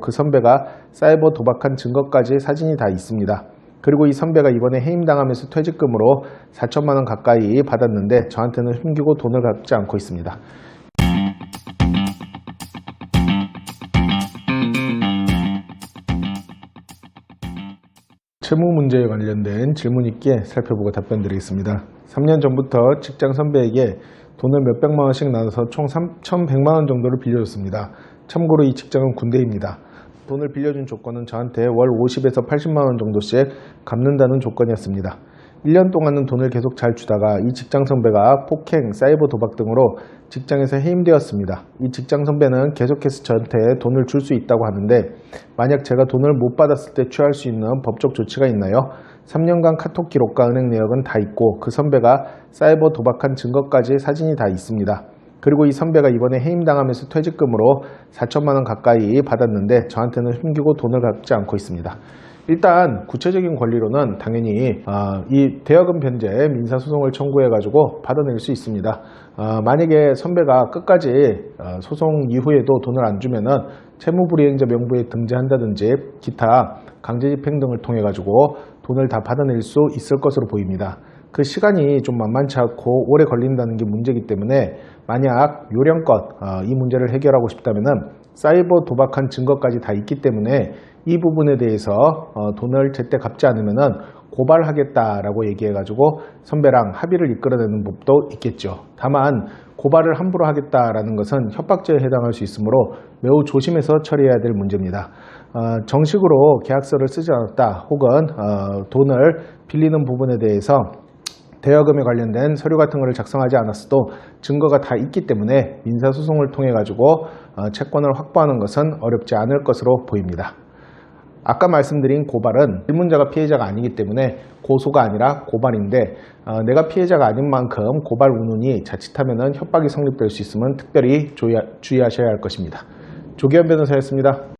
그 선배가 사이버 도박한 증거까지 사진이 다 있습니다. 그리고 이 선배가 이번에 해임당하면서 퇴직금으로 4천만 원 가까이 받았는데 저한테는 숨기고 돈을 갚지 않고 있습니다. 채무 문제에 관련된 질문 있게 살펴보고 답변 드리겠습니다. 3년 전부터 직장 선배에게 돈을 몇백만 원씩 나눠서 총 3,100만 원 정도를 빌려줬습니다. 참고로 이 직장은 군대입니다. 돈을 빌려준 조건은 저한테 월 50에서 80만 원 정도씩 갚는다는 조건이었습니다. 1년 동안은 돈을 계속 잘 주다가 이 직장 선배가 폭행, 사이버 도박 등으로 직장에서 해임되었습니다. 이 직장 선배는 계속해서 저한테 돈을 줄 수 있다고 하는데 만약 제가 돈을 못 받았을 때 취할 수 있는 법적 조치가 있나요? 3년간 카톡 기록과 은행 내역은 다 있고 그 선배가 사이버 도박한 증거까지 사진이 다 있습니다. 그리고 이 선배가 이번에 해임당하면서 퇴직금으로 4천만 원 가까이 받았는데 저한테는 숨기고 돈을 갚지 않고 있습니다. 일단 구체적인 권리로는 당연히 아, 이 대여금 변제 민사소송을 청구해가지고 받아낼 수 있습니다. 아, 만약에 선배가 끝까지 아, 소송 이후에도 돈을 안 주면은 채무불이행자 명부에 등재한다든지 기타 강제집행 등을 통해 가지고 돈을 다 받아낼 수 있을 것으로 보입니다. 그 시간이 좀 만만치 않고 오래 걸린다는 게 문제이기 때문에 만약 요령껏 어, 이 문제를 해결하고 싶다면은 사이버 도박한 증거까지 다 있기 때문에 이 부분에 대해서 어, 돈을 제때 갚지 않으면은 고발하겠다라고 얘기해가지고 선배랑 합의를 이끌어내는 법도 있겠죠. 다만 고발을 함부로 하겠다라는 것은 협박죄에 해당할 수 있으므로 매우 조심해서 처리해야 될 문제입니다. 어, 정식으로 계약서를 쓰지 않았다 혹은 어, 돈을 빌리는 부분에 대해서 대여금에 관련된 서류 같은 것을 작성하지 않았어도 증거가 다 있기 때문에 민사소송을 통해 가지고 어, 채권을 확보하는 것은 어렵지 않을 것으로 보입니다. 아까 말씀드린 고발은 질문자가 피해자가 아니기 때문에 고소가 아니라 고발인데 어, 내가 피해자가 아닌 만큼 고발 운운이 자칫하면 협박이 성립될 수 있음은 특별히 주의하, 주의하셔야 할 것입니다. 조기현 변호사였습니다.